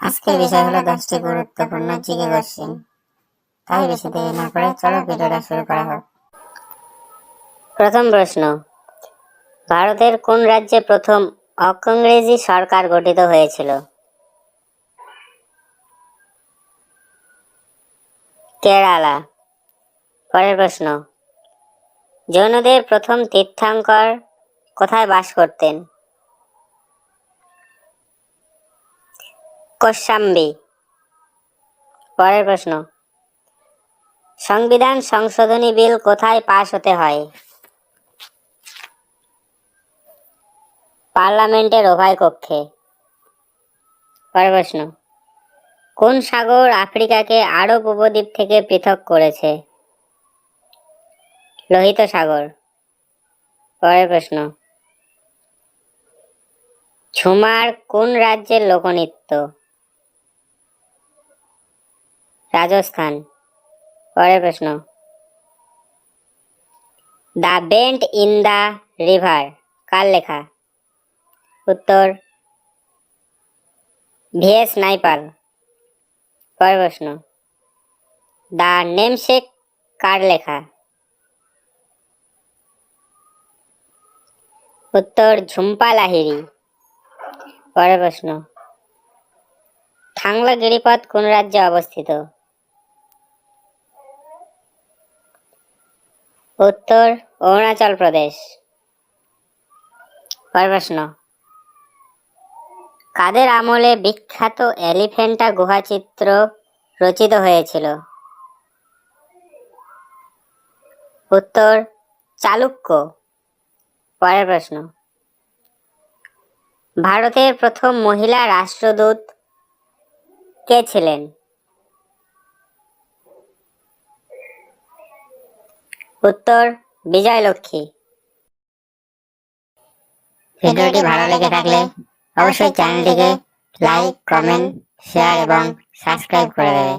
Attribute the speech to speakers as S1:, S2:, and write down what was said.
S1: আজকের বিষয় হলো দশটি গুরুত্বপূর্ণ জিকে কোশ্চেন তাই বেশি দেরি না করে চলো ভিডিওটা শুরু করা হোক।
S2: প্রথম প্রশ্ন, ভারতের কোন রাজ্যে প্রথম অকংগ্রেজি সরকার গঠিত হয়েছিল? কেরালা। পরের প্রশ্ন, জৈনদের প্রথম তীর্থাঙ্কর কোথায় বাস করতেন? কোশাম্বী পরের প্রশ্ন। সংবিধান সংশোধনী বিল কোথায় পাশ হতে হয়? পার্লামেন্টের উভয় কক্ষে। পরের প্রশ্ন। কোন সাগর আফ্রিকাকে আরব উপদ্বীপ থেকে পৃথক করেছে? লোহিত সাগর। পরের প্রশ্ন। ঝুমার কোন রাজ্যের লোকনৃত্য? রাজস্থান। পরের প্রশ্ন। The bend in the river, কার লেখা? উত্তর, ভিএস নাইপাল। পরের প্রশ্ন। দ্য নেমশেক, কার লেখা? উত্তর, ঝুম্পা লাহিড়ি। পরের প্রশ্ন। থাংলা গিরিপথ কোন রাজ্যে অবস্থিত? উত্তর অরুণাচল প্রদেশ। প্রশ্ন। কাদের আমলে বিখ্যাত এলিফেন্টা গুহাচিত্র রচিত হয়েছিল? উত্তর, চালুক্য। পরের প্রশ্ন। ভারতের প্রথম মহিলা রাষ্ট্রদূত কে ছিলেন? উত্তর বিজয় লক্ষ্মী।
S1: ভিডিওটি ভালো লেগে থাকলে অবশ্যই চ্যানেলটিকে লাইক কমেন্ট শেয়ার এবং সাবস্ক্রাইব করে দেবে।